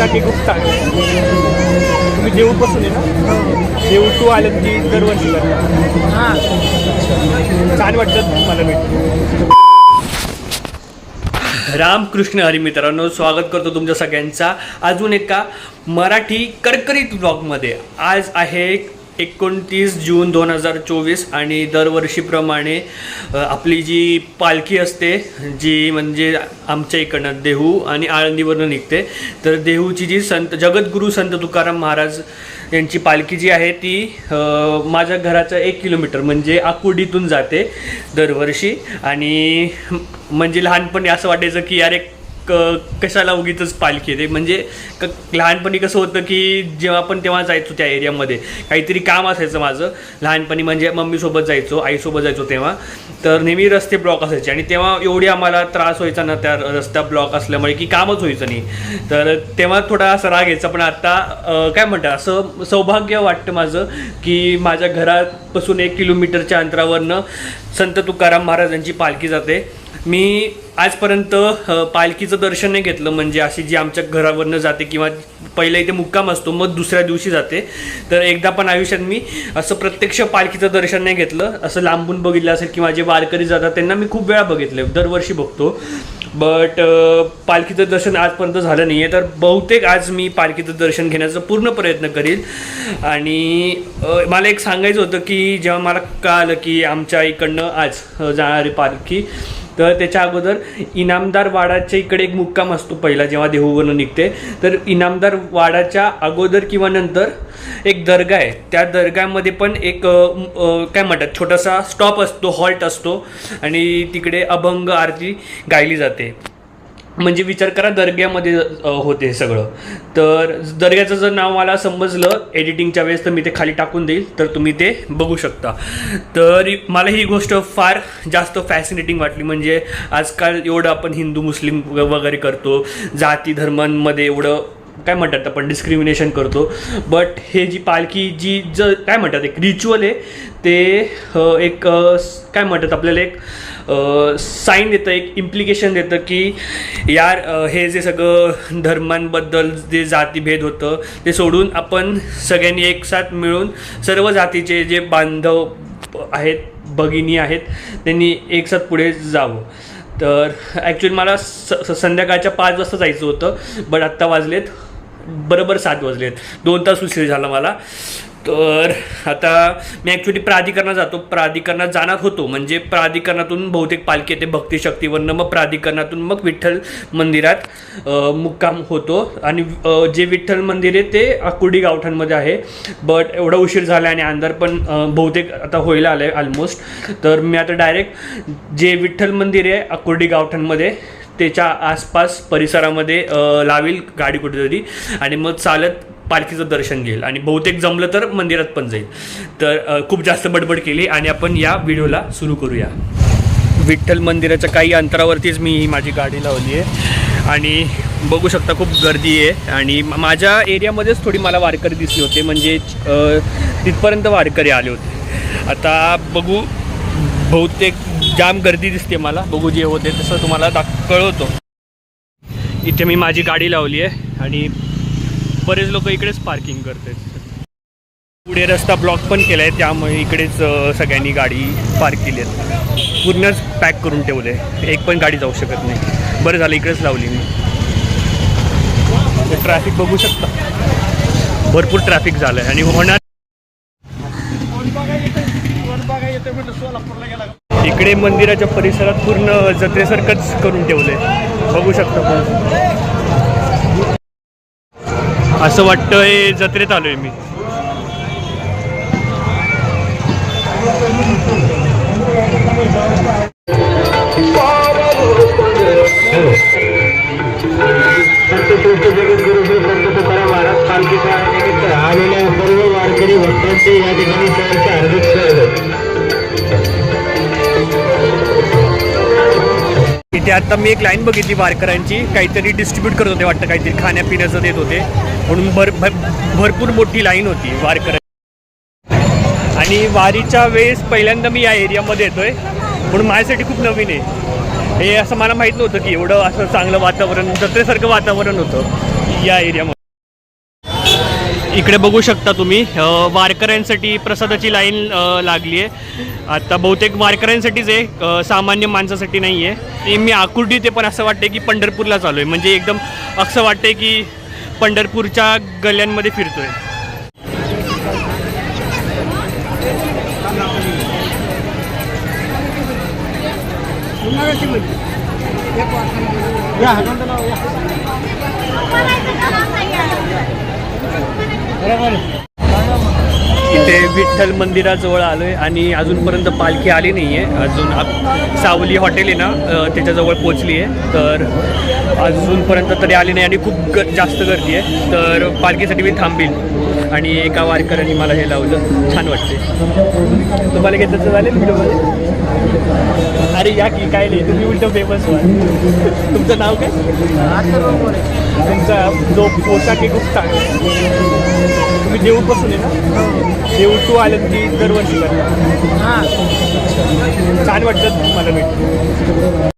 साठी खूप चांगला आहे. तुम्ही देऊळपासून आहे ना? देऊळ टू आलं की दरवर्षी हां छान वाटतं मला भेट रामकृष्ण हरी मित्रांनो स्वागत करतो तुमच्या सगळ्यांचा. अजून एका मराठी करकरीत ब्लॉगमध्ये आज आहे एकोणतीस जून दोन हजार चोवीस आणि दरवर्षीप्रमाणे आपली जी पालखी असते जी म्हणजे आमच्या इकडनं देहू आणि आळंदीवरनं निघते तर देहूची जी संत जगद्गुरू संत तुकाराम महाराज यांची पालखी जी आहे ती माझ्या घराचं एक किलोमीटर म्हणजे आकुर्डीतून जाते दरवर्षी. आणि म्हणजे लहानपणी असं वाटायचं की यार एक क कशाला उगीच पालखी येते म्हणजे क लहानपणी कसं होतं की जेव्हा आपण तेव्हा जायचो त्या एरियामध्ये काहीतरी काम असायचं माझं. लहानपणी म्हणजे मम्मीसोबत जायचो आईसोबत जायचो तेव्हा. तर नेहमी रस्ते ब्लॉक असायचे आणि तेव्हा एवढी आम्हाला त्रास व्हायचा ना त्या रस्ता ब्लॉक असल्यामुळे की कामच व्हायचं नाही. तर तेव्हा थोडा असा राग यायचा पण आता काय म्हणतात असं सौभाग्य वाटतं माझं की माझ्या घरापासून एक किलोमीटरच्या अंतरावरनं संत तुकाराम महाराजांची पालखी जाते. मी आजपर्यंत पालखीचं दर्शन नाही घेतलं. म्हणजे अशी जी आमच्या घरावरनं जाते किंवा पहिला इथे मुक्काम असतो मग दुसऱ्या दिवशी जाते. तर एकदा पण आयुष्यात मी असं प्रत्यक्ष पालखीचं दर्शन नाही घेतलं. असं लांबून बघितलं असेल किंवा जे वारकरी जातात त्यांना मी खूप वेळा बघितलं दरवर्षी बघतो. बट पालखीचं दर्शन आजपर्यंत झालं नाही आहे तर बहुतेक आज मी पालखीचं दर्शन घेण्याचा पूर्ण प्रयत्न करील. आणि मला एक सांगायचं होतं की जेव्हा मला कळालं की आमच्या इकडनं आज जाणारी पालखी तर त्याच्या अगोदर इनामदार वाडाच्या इकडे एक मुक्काम असतो पहिला जेव्हा देहूवरून निघते. तर इनामदार वाडाच्या अगोदर किंवा नंतर एक दर्गा आहे. त्या दर्ग्यामध्ये पण एक काय म्हणतात छोटासा स्टॉप असतो हॉल्ट असतो. आणि तिकडे अभंग आरती गायली जाते. म्हणजे विचार करा दर्ग्यामध्ये होते हे सगळं. तर दर्ग्याचं जर नाव मला समजलं एडिटिंगच्या वेळेस तर मी ते खाली टाकून देईल तर तुम्ही ते बघू शकता. तर मला ही गोष्ट फार जास्त फॅसिनेटिंग वाटली म्हणजे आजकाल एवढं आपण हिंदू मुस्लिम वगैरे करतो जाती धर्मांमध्ये एवढं काय म्हणतात आपण डिस्क्रिमिनेशन करतो. बट हे जी पालखी जी ज काय म्हणतात एक रिच्युअल आहे ते एक काय म्हणतात आपल्याला एक साईन देतं एक इम्प्लिकेशन देतं की यार हे जे सगळं धर्मांबद्दल जे जातीभेद होतं ते सोडून आपण सगळ्यांनी एकसाथ मिळून सर्व जातीचे जे बांधव आहेत भगिनी आहेत त्यांनी एकसाथ पुढे जावं. तर ॲक्च्युली मला स स- संध्याकाळच्या पाच वाजता जायचं होतं बट आत्ता वाजलेत बरोबर सात वाजलेत. दोन तास उशीर झाला मला. तर आता मी ॲक्च्युली प्राधिकरणात जातो. प्राधिकरणात जाणार होतो. म्हणजे प्राधिकरणातून बहुतेक पालखी येते भक्ती शक्तीवरनं मग प्राधिकरणातून मग विठ्ठल मंदिरात मुक्काम होतो. आणि जे विठ्ठल मंदिर आहे ते आकुर्डी गावठाणमध्ये आहे. बट एवढा उशीर झाला आणि अंधार पण बहुतेक आता व्हायला आलं आहे ऑलमोस्ट तर मी आता डायरेक्ट जे विठ्ठल मंदिर आहे आकुर्डी गावठाणमध्ये त्याच्या आसपास परिसरामध्ये लावेल गाडी कुठेतरी. आणि मग चालत पालखीचं दर्शन घेईल. आणि बहुतेक जमलं तर मंदिरात पण जाईल. तर खूप जास्त बडबड केली आणि आपण या व्हिडिओला सुरू करूया. विठ्ठल मंदिराच्या काही अंतरावरतीच मी ही माझी गाडी लावली आहे. आणि बघू शकता खूप गर्दी आहे. आणि माझ्या एरियामध्येच थोडी मला वारकरी दिसली होते. म्हणजे तिथपर्यंत वारकरी आले होते. आता बघू बहुतेक जाम गर्दी दिसते मला. बघू जे होते तसं तुम्हाला दाख कळवतो. इथे मी माझी गाडी लावली आहे. आणि बरेच लोक इकडेच पार्किंग करतात. पुढे रस्ता ब्लॉक पण केला आहे त्यामुळे इकडेच सगळ्यांनी गाडी पार्क केली आहेत पूर्णच पॅक करून ठेवले एक पण गाडी जाऊ शकत नाही. बरं झालं इकडेच लावली मी. ट्रॅफिक बघू शकता. भरपूर ट्रॅफिक झालं आहे आणि होणार इकडे मंदिराच्या परिसरात पूर्ण जत्रेसारखंच करून ठेवलंय. बघू शकता पण असं वाटतंय जत्रेत आलोय मी. आलेल्या सर्व वारकरी भक्तांचे या ठिकाणी ते आत्ता आता मी एक लाईन बघितली वारकऱ्यांची. काहीतरी डिस्ट्रीब्यूट करत होते वाटतं काहीतरी खाण्यापिण्याचं देत होते. म्हणून भर भर- भरपूर मोठी लाईन होती वारकऱ्या. आणि वारीच्या वेळेस पहिल्यांदा मी या एरियामध्ये येतो आहे म्हणून माझ्यासाठी खूप नवीन आहे. हे असं मला माहीत नव्हतं की एवढं असं चांगलं वातावरण जत्रेसारखं वातावरण होतं या एरियामध्ये. इकडे बघू शकता तुम्ही. वारकऱ्यांसाठी प्रसादाची लाईन लागली आहे. आता बहुतेक वारकऱ्यांसाठीच आहे सामान्य माणसासाठी नाही आहे. मी आकुर्डी ते पण असं वाटते की पंढरपूरला चालू आहे. म्हणजे एकदम असं वाटते की पंढरपूरच्या गल्ल्यांमध्ये फिरतोय. इथे विठ्ठल मंदिराजवळ आलो आहे आणि अजूनपर्यंत पालखी आली नाही आहे अजून आप- सावली हॉटेल आहे ना त्याच्याजवळ पोचली आहे. तर अजूनपर्यंत तरी आली नाही आणि खूप ग जास्त गर्दी आहे. तर पालखीसाठी मी थांबील आणि एका वारकऱ्यांनी मला हे लावलं. छान वाटते तुम्हाला घेतलं चालेल व्हिडिओमध्ये? अरे या की काय नाही. तुम्ही उलट फेमस व्हा. तुमचं नाव काय? तुमचा जो पोशाख आहे खूप चांगला देऊळपासून आहे ना? देऊळ टू आलं की दरवर्षी करता छान वाटतं मला भेट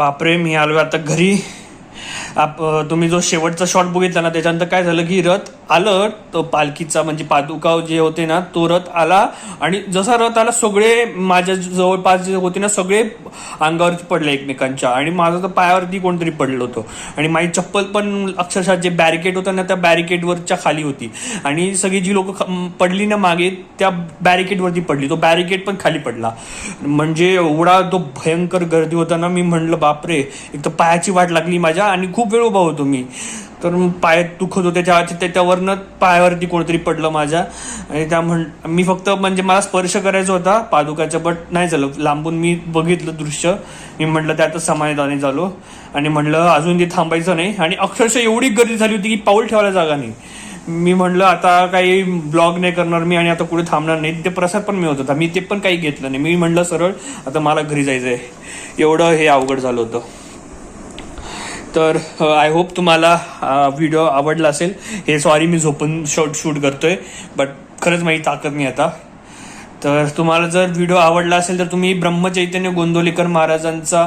बापरे मी आलो आता घरी. आप तुम्ही जो शेवटचा शॉट बघितला ना त्याच्यानंतर काय झालं? की रथ. आलं तो पालखीचा म्हणजे पादुकाव जे होते ना तो रथ आला आणि जसा रथ आला सगळे माझ्या जवळपास जे होते ना सगळे अंगावरती पडले एकमेकांच्या आणि माझं तर पायावरती कोणतरी पडलं होतं. आणि माझी चप्पल पण अक्षरशः जे बॅरिकेड होतं ना त्या बॅरिकेडवरच्या खाली होती. आणि सगळी जी लोक पडली ना मागे त्या बॅरिकेडवरती पडली. तो बॅरिकेड पण खाली पडला. म्हणजे एवढा तो भयंकर गर्दी होता ना मी म्हणलं बापरे एक तर पायाची वाट लागली माझ्या आणि खूप वेळ उभा होतो मी. तर मग पाय दुखत होते त्या त्याच्यावरनं पायावरती कोणतरी पडलं माझ्या. आणि त्या म्हण मी फक्त म्हणजे मला स्पर्श करायचा होता पादुकाच्या बट नाही झालं. लांबून मी बघितलं दृश्य. मी म्हटलं त्यातच समाधानी झालो. आणि म्हटलं अजून ते थांबायचं नाही. आणि अक्षरशः एवढी गर्दी झाली होती की पाऊल ठेवायला जागा नाही. मी म्हणलं आता काही ब्लॉग नाही करणार मी आणि आता कुठे थांबणार नाही. ते प्रसाद पण मिळत होता. मी ते पण काही घेतलं नाही. मी म्हणलं सरळ आता मला घरी जायचं आहे एवढं हे अवघड झालं होतं. तर आय होप तुम्हाला व्हिडिओ आवडला असेल. हे सॉरी मी झोपून शॉर्ट शूट करतोय बट खरंच माझी ताकद नाही आता. तर तुम्हाला जर व्हिडिओ आवडला असेल तर तुम्ही ब्रह्मचैतन्य गोंदोलीकर महाराजांचा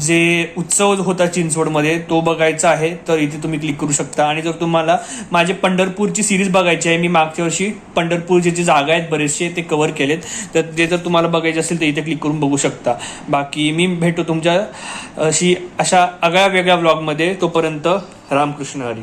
जे उत्सव होता चिंचवडमध्ये तो बघायचा आहे. तर इथे तुम्ही क्लिक करू शकता. आणि जर तुम्हाला माझे पंढरपूरची सिरीज बघायची आहे मी मागच्या वर्षी पंढरपूरचे जे जागा आहेत बरेचसे ते कव्हर केलेत. तर ते जर तुम्हाला बघायचे असेल तर इथे क्लिक करून बघू शकता. बाकी मी भेटतो तुमच्या अशी अशा आगळ्या वेगळ्या ब्लॉगमध्ये तोपर्यंत रामकृष्ण हरी.